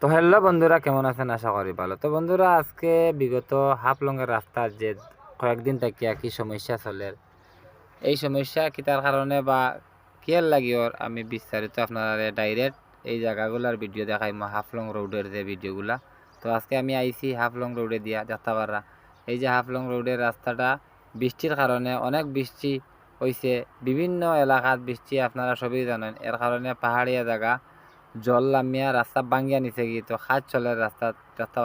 তো হ্যালো বন্ধুরা, কেমন আছেন? আশা করি ভালো। তো বন্ধুরা, আজকে বিগত হাফলংয়ের রাস্তার যে কয়েকদিন থেকে কি সমস্যা চলে। এই সমস্যা কি তার কারণে বা কিয়ার লাগি ওর? আমি বিস্তারিত আপনারা ডাইরেক্ট এই জায়গাগুলার ভিডিও দেখাই হাফলং রোডের যে ভিডিওগুলা তো আজকে আমি আইছি হাফলং রোডে দিয়া পাররা এই যে হাফলং রোডের রাস্তাটা বৃষ্টির কারণে অনেক বৃষ্টি হয়েছে বিভিন্ন এলাকাত বৃষ্টি আপনারা সবই জানেন। এর কারণে পাহাড়িয়া জায়গা। জল নামিয়া রাস্তা ভাঙ্গিয়া নিছে কি? তো খাজ চলে রাস্তা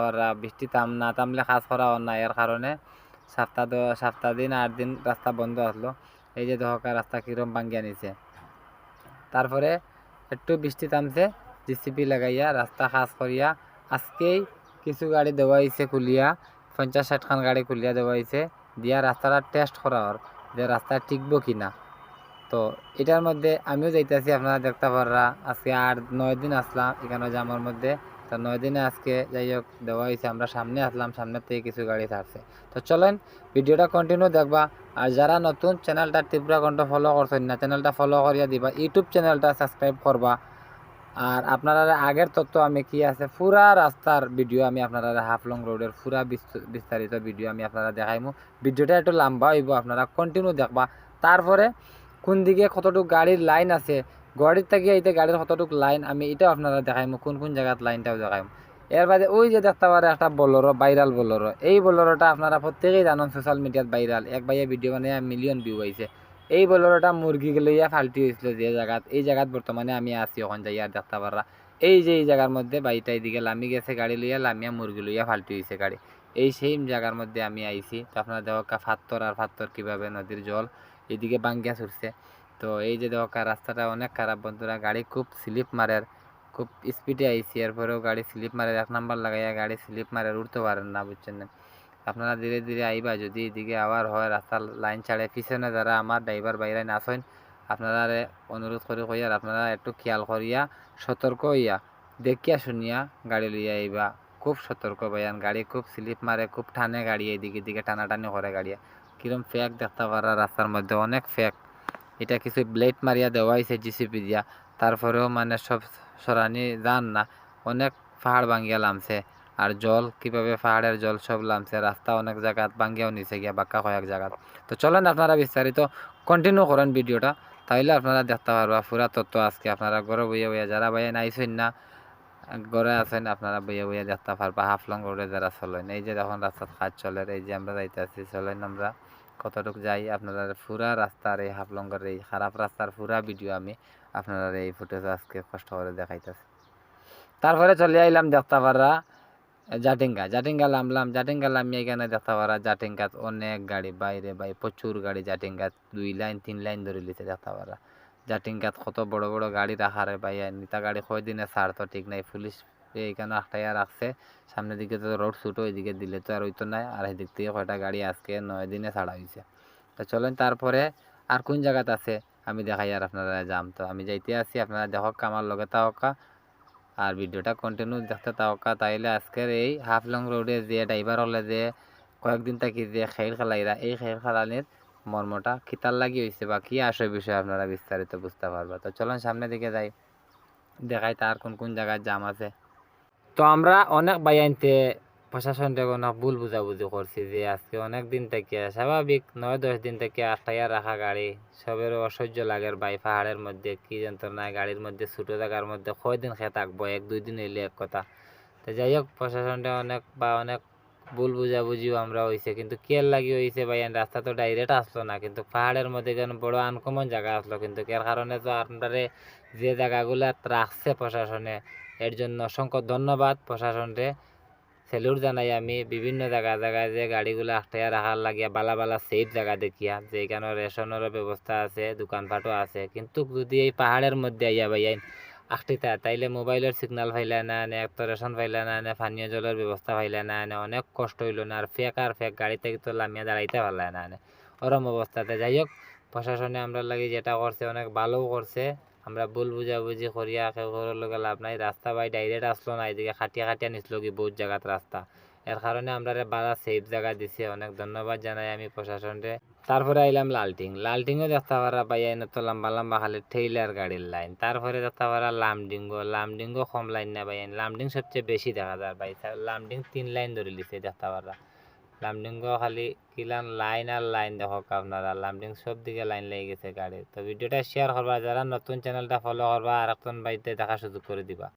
পাররা বৃষ্টি তাম না তামলে খাজ করা না এর কারণে সপ্তাহ সপ্তাহ দিন আট দিন রাস্তা বন্ধ আসলো এই যে দহকা রাস্তা কিরম ভাঙ্গিয়া নিছে। তারপরে একটু বৃষ্টি থামছে জিসিপি লাগাইয়া রাস্তা খাস করিয়া আজকেই কিছু গাড়ি হয়েছে কুলিয়া, পঞ্চাশ ষাট খান গাড়ি কুলিয়া দেওয়া দিয়া রাস্তাটা টেস্ট করা হর যে রাস্তা টিকবো কিনা। তো এটার মধ্যে আমিও যাইতেছি আপনারা দেখতে পাররা আজকে আট, নয় দিন আসলাম এখানে জামার মধ্যে। তো নয় দিনে আজকে যাই হোক দেওয়া হয়েছে আমরা সামনে আসলাম, সামনের থেকে কিছু গাড়ি থাকছে তো চলেন ভিডিওটা কন্টিনিউ দেখবা। আর যারা নতুন, চ্যানেলটা ত্রিপুরা কণ্ঠ ফলো করছেন না, চ্যানেলটা ফলো করিয়া দিবা। ইউটিউব চ্যানেলটা সাবস্ক্রাইব করবা। আর আপনারা আগের তথ্য আমি কি আছে, পুরা রাস্তার ভিডিও আমি আপনারা হাফলং রোডের পুরা বিস্ত- বিস্তারিত ভিডিও আমি আপনারা দেখাইমু। ভিডিওটা একটু লম্বা হইব, আপনারা কন্টিনিউ দেখবা। তারপরে কোন দিকে কতটুকু গাড়ির লাইন আছে গাড়ির থেকে এইতে গাড়ির কতটুকু লাইন আমি এটাও আপনারা দেখাইম, কোন কোন জায়গাত লাইনটাও দেখাইম। এর বাদে ওই যে দেখতে পারে একটা বলোরো ভাইরাল বলোরো, এই বলোরোটা আপনারা প্রত্যেকেই জানেন সোশ্যাল মিডিয়াত ভাইরাল এক ভাইয়ে ভিডিও বানিয়ে মিলিয়ন ভিউ হয়েছে এই বলোরোটা মুরগি লইয়া ফাল্টি হয়েছিল যে জায়গাত এই জায়গাত বর্তমানে আমি আছি ওখান যাই আর দেখতে পাররা এই যে এই জায়গার মধ্যে বাড়িটা এদিকে লামি গেছে, গাড়ি লইয়া লামিয়া মুরগি লইয়া ফাল্টি হয়েছে গাড়ি। এই সেম জায়গার মধ্যে আমি আইছি, তো আপনারা দেখা ফাত্তর আর ফাত্তর কীভাবে নদীর জল এদিকে বাঙ্গিয়া ছুটছে। তো এই যে দেখা রাস্তাটা অনেক খারাপ বন্ধুরা, গাড়ি খুব স্লিপ মারের, খুব স্পিডে আইছি। এরপরেও গাড়ি স্লিপ মারে এক নাম্বার লাগাইয়া গাড়ি স্লিপ মারে উঠতে পারেন না, বুঝছেন না? আপনারা ধীরে ধীরে আইবা, যদি এদিকে আবার হয়, রাস্তার লাইন ছাড়ে, পিছনে যারা আমার ড্রাইভার বাইরে না আসেন আপনারা অনুরোধ করে কইয়ার আপনারা একটু খেয়াল করিয়া, সতর্ক হইয়া, দেখিয়া শুনিয়া গাড়ি লইয়া আইবা। খুব সতর্ক ভাইয়ান, গাড়ি খুব স্লিপ মারে, খুব টানে গাড়ি, এদিকে দিকে টানাটানি করে গাড়ি। কিরম ফ্যাক দেখতে পারা রাস্তার মধ্যে, অনেক ফ্যাক এটা কিছু ব্লেড মারিয়া দেওয়া হয়েছে জিসিপি দিয়া। তারপরেও মানে সব সরানি যান না। অনেক পাহাড় ভাঙ্গিয়া লামছে। আর জল, কীভাবে পাহাড়ের জল সব লামছে, রাস্তা অনেক জায়গাত ভাঙ্গিয়াও নিচে গিয়া বাক্কা কয়েক জায়গাত। তো চলেন আপনারা বিস্তারিত কন্টিনিউ করেন ভিডিওটা। তাইলে আপনারা দেখতে পারবা, পুরা তথ্য আজকে আপনারা ঘরে বইয়া বইয়া, যারা বাইয়া নাইছেন না। ঘরে আছেন আপনারা বইয়া বইয়া দেখতে পারবা হাফলং রোডে যারা চলেন, এই যে এখন রাস্তার কাজ চলে এই যে আমরা যাইতে আছি চলেন আমরা কতটুকু যাই, আপনারা পুরা রাস্তার এই হাফলঙ্গের এই খারাপ রাস্তার পুরা ভিডিও আমি আপনারা এই ফুটেজ আজকে কষ্ট করে দেখাইতেছি। তারপরে চলে আইলাম দেখতে পারা জাটিঙ্গা। জাটিঙ্গা নামলাম, জাটিঙ্গা নামিয়ে এখানে দেখতে পারা জাটিঙ্গাত অনেক গাড়ি, বাইরে বাই প্রচুর গাড়ি জাটিঙ্গাত, দুই লাইন, তিন লাইন ধরে লিছে দেখতে পারা জাটিঙ্গাত কত বড় বড় গাড়ি রাখারে ভাই নিতা গাড়ি কয় দিনে ছাড় তো ঠিক নাই। পুলিশ এইখানে আটটাইয়া রাখছে। সামনের দিকে তো রোড ছুটো ওইদিকে দিলে তো আর ওই তো নাই। আর এদিক থেকে কয়টা গাড়ি আজকে নয় দিনে ছাড়া হয়েছে তো চলেন তারপরে আর কোন জায়গাত আছে? আমি দেখাই আর আপনারা যাম তো। আমি যাইতে আছি, আপনারা দেখক, আমার লগে তাওকা। আর ভিডিওটা কন্টিনিউ দেখতে তাওকা। তাইলে আজকের এই হাফলং রোডে যে ড্রাইভার হলে যে কয়েকদিন থাকি যে খেল খেলাইরা, এই খেল খেলানির মর্মটা। খিতার লাগি হয়েছে বা কী আসে বিষয় আপনারা বিস্তারিত বুঝতে পারবা। তো চলুন সামনের দিকে যাই। দেখাই তার কোন কোন জায়গায় জাম আছে। তো আমরা অনেক বাই বাইয়াইনতে প্রশাসনটা অনেক ভুল বুঝাবুঝি করছি যে আজকে অনেক দিন থেকে, স্বাভাবিক নয় দশ দিন থেকে আটটাইয়া রাখা গাড়ি, সবের অসহ্য লাগের বাই পাহাড়ের মধ্যে, কি যন্ত্রণায় গাড়ির মধ্যে, ছোটো জায়গার মধ্যে কয়দিন খেয়ে থাকব? এক দুই দিন হইলে এক কথা। তো যাই হোক, প্রশাসনটা অনেক বা অনেক ভুল বুঝাবুঝিও আমরা হয়েছে কিন্তু কেয়ার লাগি হয়েছে ভাই রাস্তা তো ডাইরেক্ট আসলো না, কিন্তু পাহাড়ের মধ্যে বড় আনকমন জায়গা আসলো, কিন্তু এর কারণে তো আপনারে যে জায়গাগুলো রাখছে প্রশাসনে, এর জন্য অসংখ্য ধন্যবাদ প্রশাসনরে স্যালুট জানাই আমি, বিভিন্ন জায়গা জায়গায় যে গাড়িগুলো আটটাইয়া রাখার লাগিয়া বালা বালা সেফ জায়গা দেখিয়া যে এখানে রেশনেরও ব্যবস্থা আছে, দোকানপাটও আছে, কিন্তু যদি এই পাহাড়ের মধ্যে আইয়া ভাইয়াই আখটিতা তাইলে মোবাইলের সিগনাল ফাইলা না এনে এক রেশন ফাইলা না এনে পানীয় জলের ব্যবস্থা ফাইলে না এনে অনেক কষ্ট হইল না আর ফেক আর ফেক গাড়িতে তো লামিয়া দাঁড়াইতে পারলে না এনে ওরম অবস্থাতে। যাই হোক প্রশাসনে আমরা লাগে যেটা করছে, অনেক ভালোও করছে। আমরা ভুল বুঝাবুঝি করিয়া কেউ লগে লাভ নাই। রাস্তা বাই ডাইরেক্ট আসলো না, এদিকে খাটিয়া খাটিয়া নিছিল কি বহুত জায়গাত রাস্তা। এর কারণে আমরা বারা সেফ জায়গা দিছে। অনেক ধন্যবাদ জানাই আমি প্রশাসনরে তারপরে আইলাম লালটিং। লালটিংও দেখতে পারা পাই আইন তো লম্বা লম্বা খালি ঠেইলার গাড়ির লাইন তারপরে দেখতে পারা লামডিঙ্গো। লামডিঙ্গো কম লাইন না ভাই। লামডিং সবচেয়ে বেশি দেখা যায় ভাই। লামডিং তিন লাইন ধরে লিছে দেখতে পারা লামডিঙ্গো খালি কিলান লাইন আর লাইন দেখো আপনারা। লামডিং সব দিকে লাইন লেগে গেছে গাড়ি তো ভিডিওটা শেয়ার করবা। যারা নতুন চ্যানেলটা ফলো করবা আর একজন বাড়িতে দেখা সুযোগ করে দিবা।